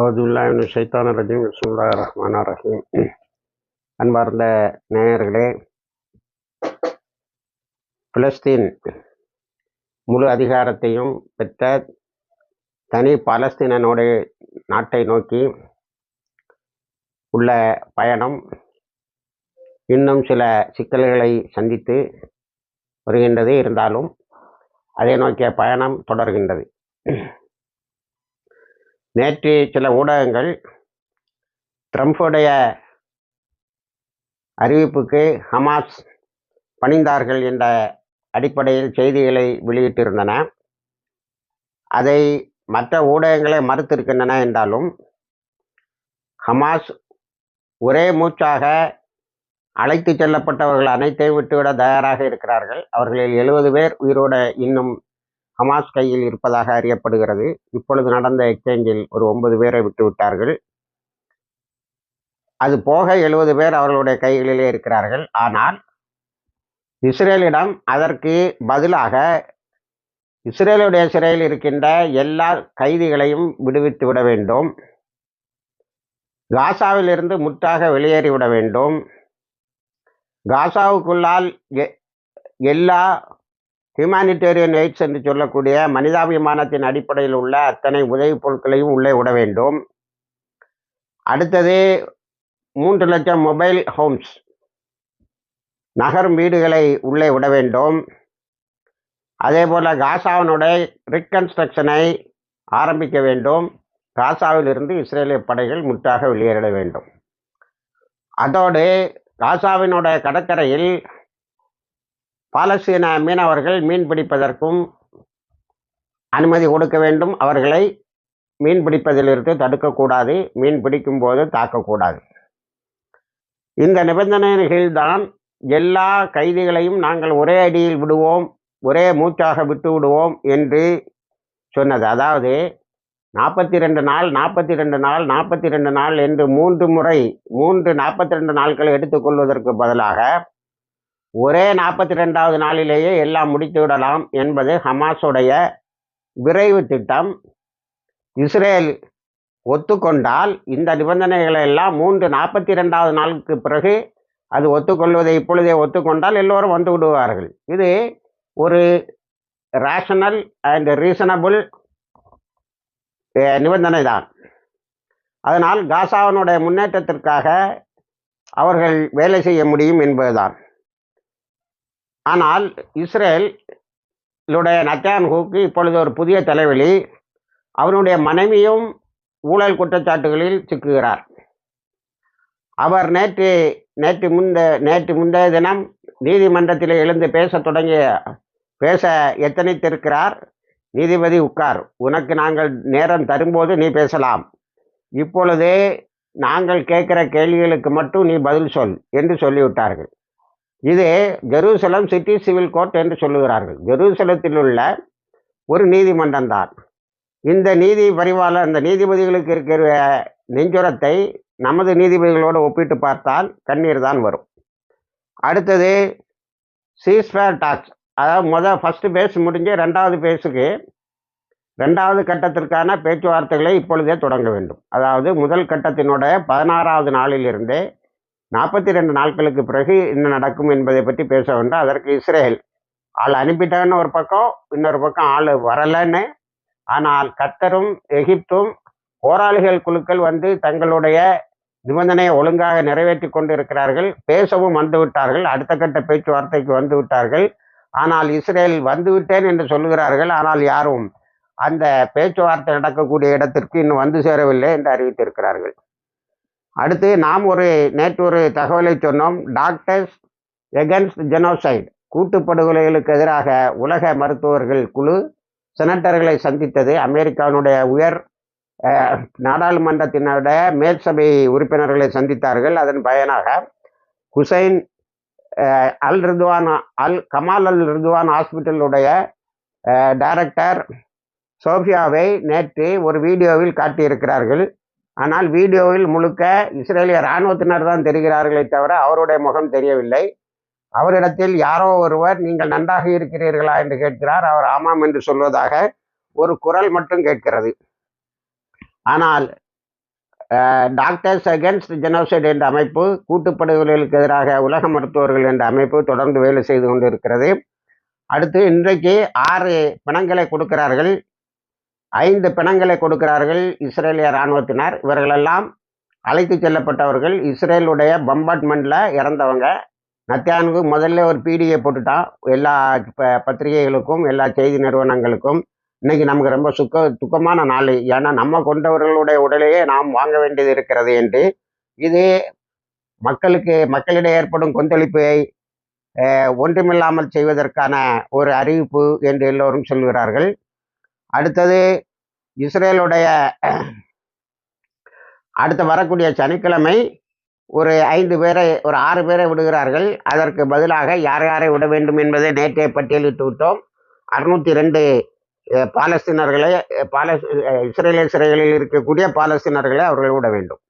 அவுதுல்லாஹின் சைத்தான ரஜீம். சுல்லா ரஹ்மான் ரஹீம். அன்பார்ந்த நேயர்களே பிலஸ்தீன் முழு அதிகாரத்தையும் பெற்ற தனி பாலஸ்தீனனோட நாட்டை நோக்கி உள்ள பயணம் இன்னும் சில சிக்கல்களை சந்தித்து வருகின்றது. இருந்தாலும் அதை நோக்கிய பயணம் தொடர்கின்றது. நேற்று சில ஊடகங்கள் ட்ரம்ப்புடைய அறிவிப்புக்கு ஹமாஸ் பணிந்தார்கள் என்ற அடிப்படையில் செய்திகளை வெளியிட்டிருந்தன. அதை மற்ற ஊடகங்களை மறுத்திருக்கின்றன என்றாலும் ஹமாஸ் ஒரே மூச்சாக அழைத்து செல்லப்பட்டவர்கள் அனைத்தையும் விட்டுவிட தயாராக இருக்கிறார்கள். அவர்களில் எழுபது பேர் உயிரோட இன்னும் ஹமாஸ் கையில் இருப்பதாக அறியப்படுகிறது. இப்பொழுது நடந்த எக்ஸ்சேஞ்சில் ஒரு ஒன்பது பேரை விட்டு விட்டார்கள். அது போக எழுபது பேர் அவர்களுடைய கைகளிலே இருக்கிறார்கள். ஆனால் இஸ்ரேலிடம் அதற்கு பதிலாக இஸ்ரேலுடைய சிறையில் இருக்கின்ற எல்லா கைதிகளையும் விடுவித்து விட வேண்டும். காசாவிலிருந்து முற்றாக வெளியேறிவிட வேண்டும். காசாவுக்குள்ளால் எல்லா ஹியூமானிட்டேரியன் எய்ட்ஸ் என்று சொல்லக்கூடிய மனிதாபிமானத்தின் அடிப்படையில் உள்ள அத்தனை உதவிப் பொருட்களையும் உள்ளே விட வேண்டும். அடுத்தது மூன்று லட்சம் மொபைல் ஹோம்ஸ் நகரும் வீடுகளை உள்ளே விட வேண்டும். அதே போல் காசாவினுடைய ரிகன்ஸ்ட்ரக்ஷனை ஆரம்பிக்க வேண்டும். காசாவிலிருந்து இஸ்ரேலிய படைகள் முற்றாக வெளியேற வேண்டும். அதோடு காசாவினுடைய கடற்கரையில் பாலஸ்தீன மீனவர்கள் மீன் பிடிப்பதற்கும் அனுமதி கொடுக்க வேண்டும். அவர்களை மீன் பிடிப்பதிலிருந்து தடுக்கக்கூடாது. மீன் பிடிக்கும் போது தாக்கக்கூடாது. இந்த நிபந்தனைகள்தான் எல்லா கைதிகளையும் நாங்கள் ஒரே அடியில் விடுவோம் ஒரே மூச்சாக விட்டு விடுவோம் என்று சொன்னது. அதாவது நாற்பத்தி ரெண்டு நாள் நாற்பத்தி ரெண்டு நாள் நாற்பத்தி ரெண்டு நாள் என்று மூன்று முறை மூன்று நாற்பத்தி ரெண்டு நாட்களை எடுத்துக்கொள்வதற்கு பதிலாக ஒரே நாற்பத்தி ரெண்டாவது நாளிலேயே எல்லாம் முடித்து விடலாம் என்பது ஹமாஸுடைய விரைவு திட்டம். இஸ்ரேல் ஒத்துக்கொண்டால் இந்த நிபந்தனைகளை எல்லாம் மூன்று நாற்பத்தி ரெண்டாவது நாளுக்கு பிறகு அது ஒத்துக்கொள்வதை இப்பொழுதே ஒத்துக்கொண்டால் எல்லோரும் வந்து விடுவார்கள். இது ஒரு ரேஷனல் அண்ட் ரீசனபிள் நிபந்தனை தான் அதனால் காசாவனுடைய முன்னேற்றத்திற்காக அவர்கள் வேலை செய்ய முடியும் என்பதுதான். ஆனால் இஸ்ரேலுடைய நத்தான்ஹூக்கு இப்பொழுது ஒரு புதிய தலைவலி. அவனுடைய மனைவியும் ஊழல் குற்றச்சாட்டுகளில் சிக்குகிறார். அவர் நேற்று நேற்று முந்த நேற்று முந்தைய தினம் நீதிமன்றத்தில் எழுந்து பேச தொடங்கிய பேச எத்தனைத்திருக்கிறார்? நீதிபதி உட்கார். உனக்கு நாங்கள் நேரம் தரும்போது நீ பேசலாம். இப்பொழுதே நாங்கள் கேட்குற கேள்விகளுக்கு மட்டும் நீ பதில் சொல் என்று சொல்லிவிட்டார்கள். இது ஜெருசலம் சிட்டி சிவில் கோர்ட் என்று சொல்லுகிறார்கள். ஜெருசலத்தில் உள்ள ஒரு நீதிமன்றம் தான். இந்த நீதி பரிவாளர் அந்த நீதிபதிகளுக்கு இருக்கிற நெஞ்சுரத்தை நமது நீதிபதிகளோடு ஒப்பிட்டு பார்த்தால் கண்ணீர் தான் வரும். அடுத்தது சீஸ்ஃபேர் டாக்ஸ் அதாவது முதல் ஃபஸ்ட்டு பேஸ் முடிஞ்சு ரெண்டாவது பேஸுக்கு ரெண்டாவது கட்டத்திற்கான பேச்சுவார்த்தைகளை இப்பொழுதே தொடங்க வேண்டும். அதாவது முதல் கட்டத்தினுடைய பதினாறாவது நாளிலிருந்தே நாற்பத்தி ரெண்டு நாட்களுக்கு பிறகு என்ன நடக்கும் என்பதை பற்றி பேச வேண்டும். அதற்கு இஸ்ரேல் ஆள் அனுப்பிட்டாங்கன்னு ஒரு பக்கம் இன்னொரு பக்கம் ஆள் வரலைன்னு. ஆனால் கத்தரும் எகிப்தும் போராளிகள் குழுக்கள் வந்து தங்களுடைய நிபந்தனையை ஒழுங்காக நிறைவேற்றி கொண்டு இருக்கிறார்கள் பேசவும் வந்துவிட்டார்கள் அடுத்த கட்ட பேச்சுவார்த்தைக்கு வந்துவிட்டார்கள் ஆனால் இஸ்ரேல் வந்துவிட்டேன் என்று சொல்லுகிறார்கள். ஆனால் யாரும் அந்த பேச்சுவார்த்தை நடக்கக்கூடிய இடத்திற்கு இன்னும் வந்து சேரவில்லை என்று அறிவித்திருக்கிறார்கள். அடுத்து நாம் ஒரு நேற்று ஒரு தகவலை சொன்னோம். டாக்டர்ஸ் எகன்ஸ்ட் ஜெனோசைட் கூட்டுப்படுகொலைகளுக்கு எதிராக உலக மருத்துவர்கள் குழு செனட்டர்களை சந்தித்தது. அமெரிக்காவினுடைய உயர் நாடாளுமன்றத்தினுடைய மேற்சபை உறுப்பினர்களை சந்தித்தார்கள். அதன் பயனாக Hussain al Ridwan al Kamal al Ridwan ஹாஸ்பிட்டலுடைய director சோஃபியாவை நேற்று ஒரு வீடியோவில் காட்டியிருக்கிறார்கள். ஆனால் வீடியோவில் முழுக்க இஸ்ரேலிய இராணுவத்தினர் தான் தெரிகிறார்களே தவிர அவருடைய முகம் தெரியவில்லை. அவரிடத்தில் யாரோ ஒருவர் நீங்கள் நன்றாக இருக்கிறீர்களா? என்று கேட்கிறார். அவர் ஆமாம் என்று சொல்வதாக ஒரு குரல் மட்டும் கேட்கிறது. ஆனால் டாக்டர்ஸ் அகேன்ஸ்ட் ஜெனோசைட் என்ற அமைப்பு கூட்டுப்படுகொலைகளுக்கு எதிராக உலக மருத்துவர்கள் என்ற அமைப்பு தொடர்ந்து வேலை செய்து கொண்டு இருக்கிறது அடுத்து இன்றைக்கு ஆறு பிணங்களை கொடுக்கிறார்கள். ஐந்து பிணங்களை கொடுக்கிறார்கள் இஸ்ரேலிய இராணுவத்தினர். இவர்களெல்லாம் அழைத்து செல்லப்பட்டவர்கள். இஸ்ரேலுடைய பம்பார்ட்மெண்ட்டில் இறந்தவங்க. நத்தியானுக்கு முதல்ல ஒரு பீடியை போட்டுட்டான் எல்லா ப- பத்திரிகைகளுக்கும் எல்லா செய்தி நிறுவனங்களுக்கும். இன்னைக்கு நமக்கு ரொம்ப சுக்க துக்கமான நாள். ஏன்னா நம்ம கொண்டவர்களுடைய உடலையே நாம் வாங்க வேண்டியது இருக்கிறது என்று. இது மக்களுக்கு மக்களிடையே ஏற்படும் கொந்தளிப்பை ஒன்றுமில்லாமல் செய்வதற்கான ஒரு அறிவிப்பு என்று எல்லோரும் சொல்கிறார்கள். அடுத்தது இஸ்ரேலுடைய அடுத்து வரக்கூடிய சனிக்கிழமை ஒரு ஐந்து பேரை ஒரு ஆறு பேரை விடுகிறார்கள். அதற்கு பதிலாக யார் யாரை விட வேண்டும் என்பதை நேற்றே பட்டியலிட்டு விட்டோம். அறுநூத்தி ரெண்டு பாலஸ்தீனர்களை பாலஸ் இஸ்ரேலிய சிறைகளில் இருக்கக்கூடிய பாலஸ்தீனர்களை அவர்கள் விட வேண்டும்.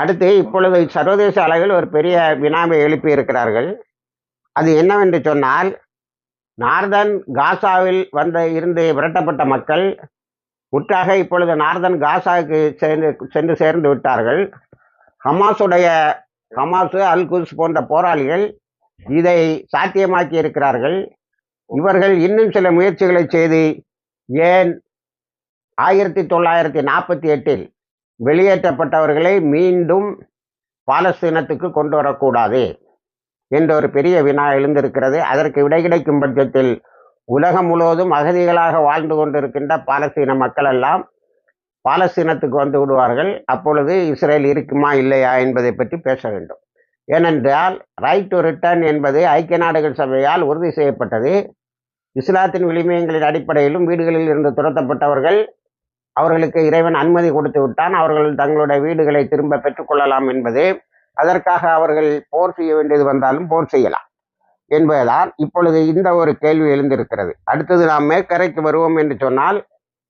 அடுத்து இப்பொழுது சர்வதேச அளவில் ஒரு பெரிய வினாவை எழுப்பி இருக்கிறார்கள். அது என்னவென்று சொன்னால் நார்தன் காசாவில் வந்த இருந்து விரட்டப்பட்ட மக்கள் முற்றாக இப்பொழுது நார்தன் காசாவுக்கு சேர்ந்து சென்று சேர்ந்து விட்டார்கள். ஹமாஸுடைய ஹமாஸு அல்குஸ் போன்ற போராளிகள் இதை சாத்தியமாக்கி இருக்கிறார்கள். இவர்கள் இன்னும் சில முயற்சிகளை செய்து ஏன் ஆயிரத்தி தொள்ளாயிரத்தி நாற்பத்தி எட்டில் வெளியேற்றப்பட்டவர்களை மீண்டும் பாலஸ்தீனத்துக்கு கொண்டு வரக்கூடாது? என்ற ஒரு பெரிய வினா எழுந்திருக்கிறது. அதற்கு விடை கிடைக்கும் பட்சத்தில் உலகம் முழுவதும் அகதிகளாக வாழ்ந்து கொண்டிருக்கின்ற பாலஸ்தீன மக்கள் எல்லாம் பாலஸ்தீனத்துக்கு வந்து விடுவார்கள். அப்பொழுது இஸ்ரேல் இருக்குமா இல்லையா என்பதை பற்றி பேச வேண்டும். ஏனென்றால் ரைட் டு ரிட்டர்ன் என்பது ஐக்கிய நாடுகள் சபையால் உறுதி செய்யப்பட்டது. இஸ்லாத்தின் விளிமயங்களின் அடிப்படையிலும் வீடுகளில் இருந்து துரத்தப்பட்டவர்கள் அவர்களுக்கு இறைவன் அனுமதி கொடுத்து விட்டான். அவர்கள் தங்களுடைய வீடுகளை திரும்ப பெற்றுக்கொள்ளலாம் என்பது அதற்காக அவர்கள் போர் செய்ய வேண்டியது வந்தாலும் போர் செய்யலாம் என்பதுதான் இப்பொழுது இந்த ஒரு கேள்வி எழுந்திருக்கிறது. அடுத்தது நாம் மேற்கரைக்கு வருவோம் என்று சொன்னால்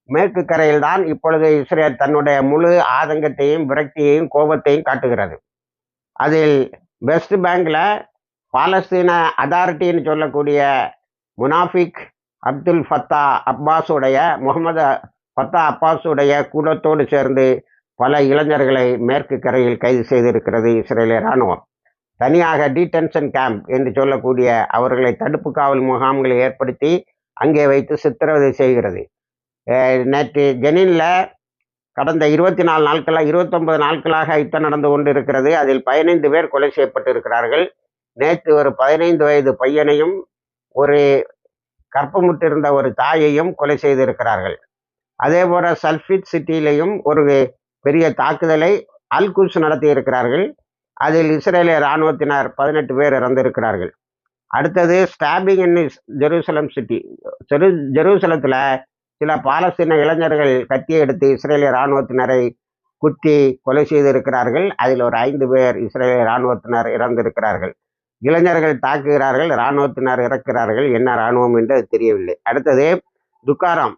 மேற்கு கரையில் தான் இப்பொழுது இஸ்ரேல் தன்னுடைய முழு ஆதங்கத்தையும் விரக்தியையும் கோபத்தையும் காட்டுகிறது. அதில் வெஸ்ட் பேங்கில் பாலஸ்தீன அதாரிட்டின்னு சொல்லக்கூடிய முனாஃபிக் அப்துல் ஃபத்தா அப்பாஸுடைய முகமது ஃபத்தா அப்பாஸுடைய கூட்டத்தோடு சேர்ந்து பல இளைஞர்களை மேற்கு கரையில் கைது செய்திருக்கிறது இஸ்ரேலிய இராணுவம். தனியாக டீடென்ஷன் கேம்ப் என்று சொல்லக்கூடிய அவர்களை தடுப்பு காவல் முகாம்களை ஏற்படுத்தி அங்கே வைத்து சித்திரவதை செய்கிறது. நேற்று ஜெனின்ல கடந்த இருபத்தி நாலு நாட்களாக இருபத்தொன்பது நாட்களாக யுத்தம் நடந்து கொண்டு இருக்கிறது அதில் பதினைந்து பேர் கொலை செய்யப்பட்டிருக்கிறார்கள். நேற்று ஒரு பதினைந்து வயது பையனையும் ஒரு கற்பமுற்றிருந்த ஒரு தாயையும் கொலை செய்திருக்கிறார்கள். அதே போல சல்ஃபிட் சிட்டியிலையும் ஒரு பெரிய தாக்குதலை அல்குஸ் நடத்தி இருக்கிறார்கள் அதில் இஸ்ரேலிய இராணுவத்தினர் பதினெட்டு பேர் இறந்திருக்கிறார்கள். அடுத்தது ஸ்டாபிங் இன் ஜெருசலம் சிட்டி ஜெரு ஜெருசலத்தில் சில பாலஸ்தீன இளைஞர்கள் கத்தியை எடுத்து இஸ்ரேலிய இராணுவத்தினரை குத்தி கொலை செய்திருக்கிறார்கள். அதில் ஒரு ஐந்து பேர் இஸ்ரேலிய இராணுவத்தினர் இறந்திருக்கிறார்கள். இளைஞர்கள் தாக்குகிறார்கள் இராணுவத்தினர் இறக்கிறார்கள். என்ன இராணுவம் என்று தெரியவில்லை. அடுத்தது துக்காரம்.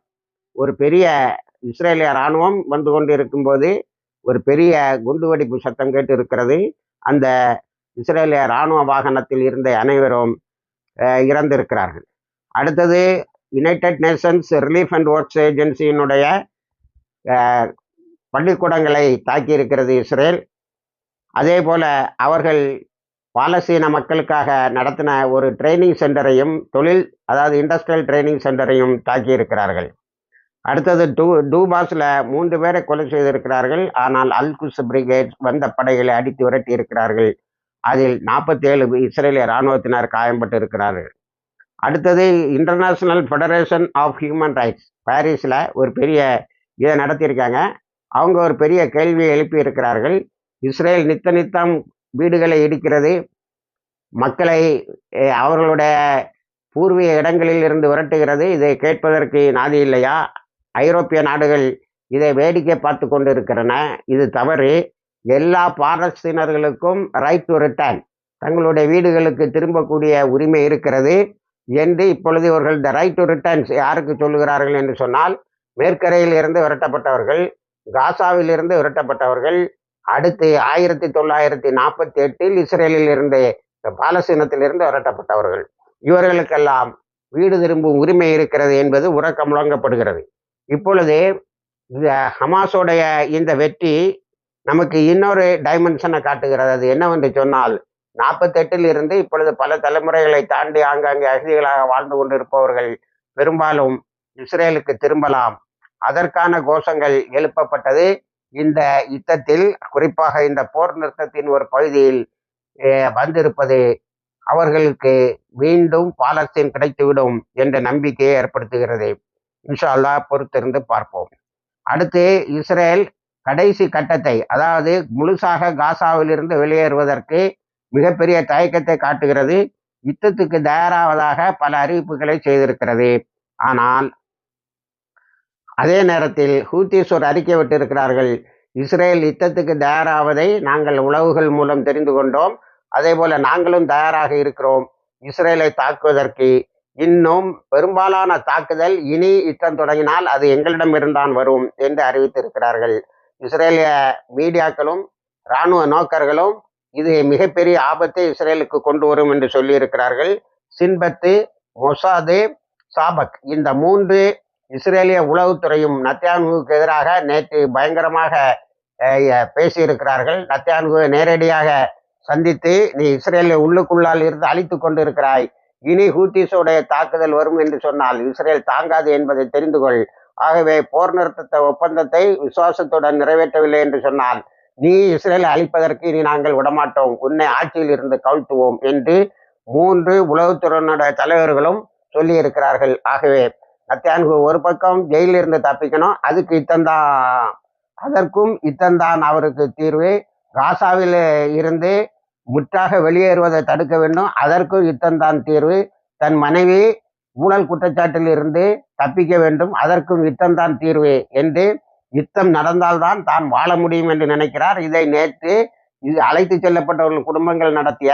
ஒரு பெரிய இஸ்ரேலிய இராணுவம் வந்து கொண்டு இருக்கும்போது ஒரு பெரிய குண்டுவெடிப்பு சத்தம் கேட்டு இருக்கிறது அந்த இஸ்ரேலிய இராணுவ வாகனத்தில் இருந்த அனைவரும் இறந்திருக்கிறார்கள். அடுத்தது United Nations relief and works ஏஜென்சியினுடைய பள்ளிக்கூடங்களை பள்ளிக்கூடங்களை தாக்கியிருக்கிறது இஸ்ரேல். அதே போல அவர்கள் பாலஸ்தீன மக்களுக்காக நடத்தின ஒரு ட்ரைனிங் சென்டரையும் தொழில் அதாவது இண்டஸ்ட்ரியல் ட்ரைனிங் சென்டரையும் தாக்கியிருக்கிறார்கள். அடுத்தது டூ டூபாஸில் மூன்று பேரை கொலை செய்திருக்கிறார்கள். ஆனால் அல் குஸ் பிரிகேட் வந்த படைகளை அடித்து விரட்டி இருக்கிறார்கள். அதில் நாற்பத்தி ஏழு இஸ்ரேலிய இராணுவத்தினர் காயம்பட்டு இருக்கிறார்கள். அடுத்தது international federation of human rights பாரிஸில் ஒரு பெரிய இதை நடத்தியிருக்காங்க. அவங்க ஒரு பெரிய கேள்வியை எழுப்பி இருக்கிறார்கள். இஸ்ரேல் நித்த நித்தம் வீடுகளை இடிக்கிறது. மக்களை அவர்களுடைய பூர்வீக இடங்களில் இருந்து விரட்டுகிறது. இதை கேட்பதற்கு நாதி இல்லையா? ஐரோப்பிய நாடுகள் இதை வேடிக்கை பார்த்து கொண்டு இருக்கிறன இது தவறு. எல்லா பாலஸ்தீனர்களுக்கும் ரைட் டு ரிட்டர்ன் தங்களுடைய வீடுகளுக்கு திரும்பக்கூடிய உரிமை இருக்கிறது. என்று இப்பொழுது இவர்கள் இந்த ரைட் டு ரிட்டர்ன்ஸ் யாருக்கு சொல்லுகிறார்கள் என்று சொன்னால் மேற்கரையில் இருந்து விரட்டப்பட்டவர்கள் காசாவில் இருந்து விரட்டப்பட்டவர்கள் அடுத்து ஆயிரத்தி தொள்ளாயிரத்தி நாற்பத்தி எட்டில் இஸ்ரேலில் இருந்து பாலஸ்தீனத்திலிருந்து விரட்டப்பட்டவர்கள். இவர்களுக்கெல்லாம் வீடு திரும்பும் உரிமை இருக்கிறது என்பது உறக்கம் முழங்கப்படுகிறது. இப்பொழுது இந்த ஹமாஸோடைய இந்த வெற்றி நமக்கு இன்னொரு டைமென்ஷனை காட்டுகிறது. அது என்னவென்று சொன்னால் நாற்பத்தெட்டில் இருந்து இப்பொழுது பல தலைமுறைகளை தாண்டி ஆங்காங்கே அகதிகளாக வாழ்ந்து கொண்டிருப்பவர்கள் பெரும்பாலும் இஸ்ரேலுக்கு திரும்பலாம். அதற்கான கோஷங்கள் எழுப்பப்பட்டது. இந்த யுத்தத்தில் குறிப்பாக இந்த போர் நிறுத்தத்தின் ஒரு பகுதியில் வந்திருப்பது அவர்களுக்கு மீண்டும் பாலஸ்தீன் கிடைத்துவிடும் என்ற நம்பிக்கையை ஏற்படுத்துகிறது. இன்ஷா அல்லாஹ் பொறுத்திருந்து பார்ப்போம். அடுத்து இஸ்ரேல் கடைசி கட்டத்தை அதாவது முழுசாக காசாவிலிருந்து வெளியேறுவதற்கு மிகப்பெரிய தயக்கத்தை காட்டுகிறது. யுத்தத்துக்கு தயாராவதாக பல அறிவிப்புகளை செய்திருக்கிறது. ஆனால் அதே நேரத்தில் ஹூத்தீஸ்வர் அறிக்கை விட்டிருக்கிறார்கள் இஸ்ரேல் யுத்தத்துக்கு தயாராவதை நாங்கள் உளவுகள் மூலம் தெரிந்து கொண்டோம் அதே போல நாங்களும் தயாராக இருக்கிறோம் இஸ்ரேலை தாக்குவதற்கு இன்னும் பெரும்பாலான தாக்குதல் இனி யுத்தம் தொடங்கினால் அது எங்களிடமிருந்தான் வரும் என்று அறிவித்திருக்கிறார்கள். இஸ்ரேலிய மீடியாக்களும் இராணுவ நோக்கர்களும் இது மிகப்பெரிய ஆபத்தை இஸ்ரேலுக்கு கொண்டு வரும் என்று சொல்லியிருக்கிறார்கள். சின்பத்து மொசாது சாபக் இந்த மூன்று இஸ்ரேலிய உளவுத்துறையும் நத்தியான்குவுக்கு எதிராக நேற்று பயங்கரமாக பேசியிருக்கிறார்கள். நத்தியான்குவை நேரடியாக சந்தித்து நீ இஸ்ரேலிய உள்ளுக்குள்ளால் இருந்து அழித்து கொண்டிருக்கிறாய். இனி ஹூத்திஸுடைய தாக்குதல் வரும் என்று சொன்னால் இஸ்ரேல் தாங்காது என்பதை தெரிந்து கொள். ஆகவே போர் நிறுத்த ஒப்பந்தத்தை விசுவாசத்துடன் நிறைவேற்றவில்லை என்று சொன்னால் நீ இஸ்ரேலை அழிப்பதற்கு இனி நாங்கள் விடமாட்டோம். உன்னை ஆட்சியில் இருந்து கவிழ்த்துவோம் என்று மூன்று உளவுத்துறையினுடைய தலைவர்களும் சொல்லி இருக்கிறார்கள் ஆகவே நத்தியான்கு ஒரு பக்கம் ஜெயிலிருந்து தப்பிக்கணும் அதுக்கு இத்தந்தான் அதற்கும் இத்தந்தான் அவருக்கு தீர்வு. காசாவில் இருந்து முற்றாக வெளியேறுவதை தடுக்க வேண்டும். அதற்கும் யுத்தம்தான் தீர்வு. தன் மனைவி ஊழல் குற்றச்சாட்டில் இருந்து தப்பிக்க வேண்டும். அதற்கும் யுத்தம்தான் தீர்வு என்று யுத்தம் நடந்தால்தான் தான் வாழ முடியும் என்று நினைக்கிறார். இதை நேற்று இது அழைத்து செல்லப்பட்டவர்கள் குடும்பங்கள் நடத்திய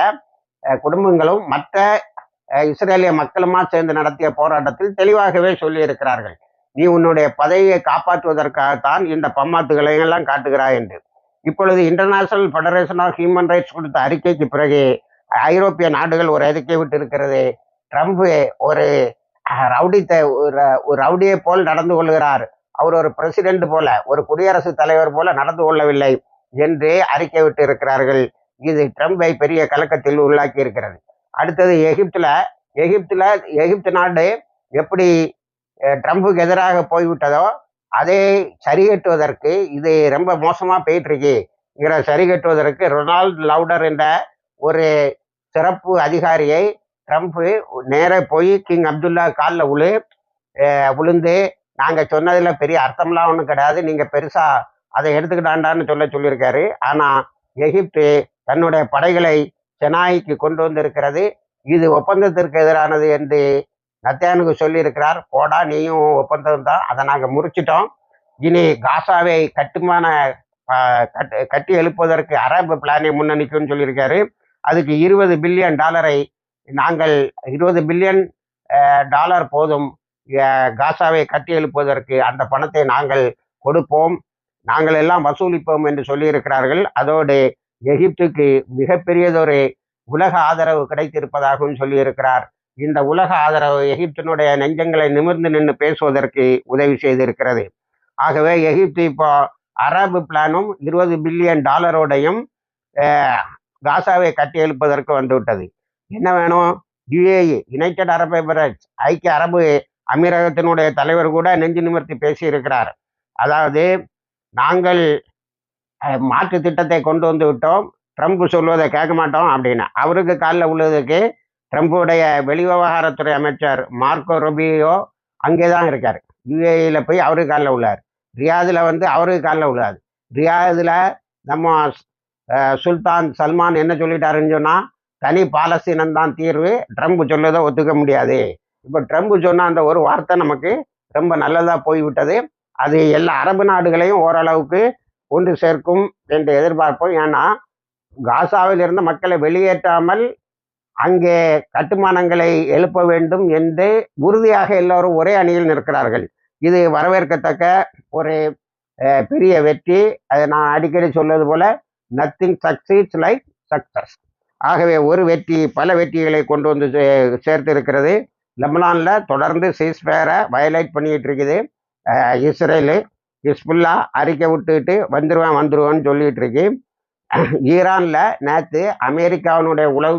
குடும்பங்களும் மற்ற இஸ்ரேலிய மக்களுமா சேர்ந்து நடத்திய போராட்டத்தில் தெளிவாகவே சொல்லியிருக்கிறார்கள். நீ உன்னுடைய பதவியை காப்பாற்றுவதற்காகத்தான் இந்த பம்மாத்துகளை எல்லாம் காட்டுகிறாய் என்று. இப்பொழுது international federation of human rights கொடுத்த அறிக்கைக்கு பிறகு ஐரோப்பிய நாடுகள் ஒரு அறிக்கை விட்டு இருக்கிறது ட்ரம்ப் ஒரு ரவுடி ஒரு ஒரு ரவுடியை போல் நடந்து கொள்கிறார். அவர் ஒரு பிரசிடென்ட் போல ஒரு குடியரசுத் தலைவர் போல நடந்து கொள்ளவில்லை என்று அறிக்கை விட்டு இருக்கிறார்கள் இது ட்ரம்பை பெரிய கலக்கத்தில் உள்ளாக்கி இருக்கிறது அடுத்தது எகிப்தில் எகிப்தில் எகிப்து நாடு எப்படி ட்ரம்புக்கு எதிராக போய்விட்டதோ அதை சரி கட்டுவதற்கு இது ரொம்ப மோசமாக போயிட்டுருக்கு. சரி கட்டுவதற்கு ரொனால்ட் லவுடர் என்ற ஒரு சிறப்பு அதிகாரியை ட்ரம்ப்பு நேராக போய் கிங் அப்துல்லா காலில் உழு விழுந்து நாங்கள் சொன்னதில் பெரிய அர்த்தம்லாம் ஒன்றும் கிடையாது. நீங்கள் பெருசாக அதை எடுத்துக்கிட்டாண்டான்னு சொல்ல சொல்லியிருக்காரு. ஆனால் எகிப்து தன்னுடைய படைகளை செனாய்க்கு கொண்டு வந்திருக்கிறது. இது ஒப்பந்தத்திற்கு எதிரானது என்று நத்தியானுக்கு சொல்லியிருக்கிறார் போடா நீயும் ஒப்பந்தம் தான். அதை நாங்கள் முறிச்சிட்டோம். இனி காசாவை கட்டுமான கட்டு கட்டி எழுப்புவதற்கு அரபு பிளானை முன்னணிக்கும்னு சொல்லியிருக்காரு. அதுக்கு இருபது பில்லியன் டாலரை நாங்கள் இருபது பில்லியன் டாலர் போதும் காசாவை கட்டி எழுப்புவதற்கு அந்த பணத்தை நாங்கள் கொடுப்போம். நாங்கள் எல்லாம் வசூலிப்போம் என்று சொல்லியிருக்கிறார்கள். அதோடு எகிப்துக்கு மிகப்பெரியதொரு உலக ஆதரவு கிடைத்திருப்பதாகவும் சொல்லியிருக்கிறார். இந்த உலக ஆதரவு எகிப்தினுடைய நெஞ்சங்களை நிமிர்ந்து நின்று பேசுவதற்கு உதவி செய்திருக்கிறது. ஆகவே எகிப்து இப்போ அரபு பிளானும் இருபது பில்லியன் டாலரோடையும் காசாவை கட்டி எழுப்பதற்கு வந்துவிட்டது. என்ன வேணும்? யுஏஇ யுனைடெட் அரபு எமிரேட்ஸ் ஐக்கிய அரபு அமீரகத்தினுடைய தலைவர் கூட நெஞ்சு நிமிர்த்தி பேசியிருக்கிறார். அதாவது நாங்கள் மாற்று திட்டத்தை கொண்டு வந்து விட்டோம். ட்ரம்ப் சொல்வதை கேட்க மாட்டோம் அப்படின்னு. அவருக்கு காலில் உள்ளதுக்கு ட்ரம்புடைய வெளிவிவகாரத்துறை அமைச்சர் மார்க்கோ ரொபியோ அங்கே தான் இருக்கார். யுஏஇயில் போய் அவரு காலில் உள்ளார். ரியாதில் வந்து அவருக்கு காலில் உள்ளார். ரியாதில் நம்ம சுல்தான் சல்மான் என்ன சொல்லிட்டாருன்னு சொன்னால் தனி பாலஸ்தீனம் தான் தீர்வு ட்ரம்ப் சொல்லதை ஒத்துக்க முடியாது. இப்போ ட்ரம்ப் சொன்ன அந்த ஒரு வார்த்தை நமக்கு ரொம்ப நல்லதாக போய்விட்டது. அது எல்லா அரபு நாடுகளையும் ஓரளவுக்கு ஒன்று சேர்க்கும் என்று எதிர்பார்ப்போம். ஏன்னா காசாவில் இருந்த மக்களை வெளியேற்றாமல் அங்கே கட்டுமானங்களை எழுப்ப வேண்டும் என்று உறுதியாக எல்லோரும் ஒரே அணியில் நிற்கிறார்கள். இது வரவேற்கத்தக்க ஒரு பெரிய வெற்றி. அதை நான் அடிக்கடி சொல்வது போல நத்திங் சக்சீட்ஸ் லைக் சக்சஸ் ஆகவே ஒரு வெற்றி பல வெற்றிகளை கொண்டு வந்து சே- சேர்த்து இருக்கிறது லெபனானில் தொடர்ந்து சீஸ்பேரை வயலேட் பண்ணிட்டு இருக்குது இஸ்ரேலு. ஹிஸ்புல்லா அறிக்கை விட்டுட்டு வந்துருவேன் வந்துருவேன்னு சொல்லிட்டு இருக்கு ஈரானில் நேற்று அமெரிக்காவினுடைய உளவு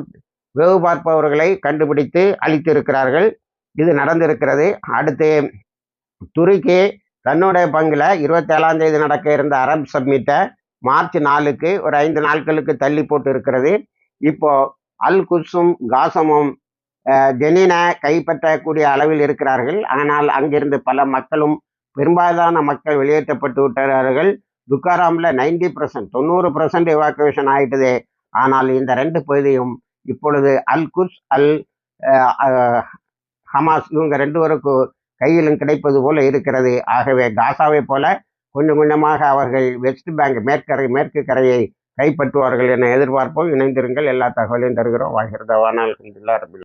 வேவு பார்ப்பவர்களை கண்டுபிடித்து அளித்திருக்கிறார்கள். இது நடந்திருக்கிறது. அடுத்து துருக்கி தன்னுடைய பங்கில் இருபத்தேழாம் தேதி நடக்க இருந்த அரப் சப்மிட்டை மார்ச் நாலுக்கு ஒரு ஐந்து நாட்களுக்கு தள்ளி போட்டு இருக்கிறது இப்போ அல் குசும் காசமும் ஜெனினை கைப்பற்றக்கூடிய அளவில் இருக்கிறார்கள். ஆனால் அங்கிருந்து பல மக்களும் பெரும்பாலான மக்கள் வெளியேற்றப்பட்டு விட்டார்கள். துக்காராமில் நைன்டி பர்சன்ட் தொண்ணூறு பர்சன்ட் எவாக்குவேஷன் ஆயிட்டது. ஆனால் இந்த ரெண்டு பகுதியும் இப்பொழுது அல் குஸ் அல் ஹமாஸ் இவங்க ரெண்டு பேருக்கும் கையிலும் கிடைப்பது போல இருக்கிறது. ஆகவே காசாவை போல கொஞ்சம் கொஞ்சமாக அவர்கள் வெஸ்ட் பேங்க் மேற்கரை மேற்கு கரையை கைப்பற்றுவார்கள் என எதிர்பார்ப்போம். இணைந்திருங்கள். எல்லா தகவலையும் தருகிறோம். வாகிருதவானால்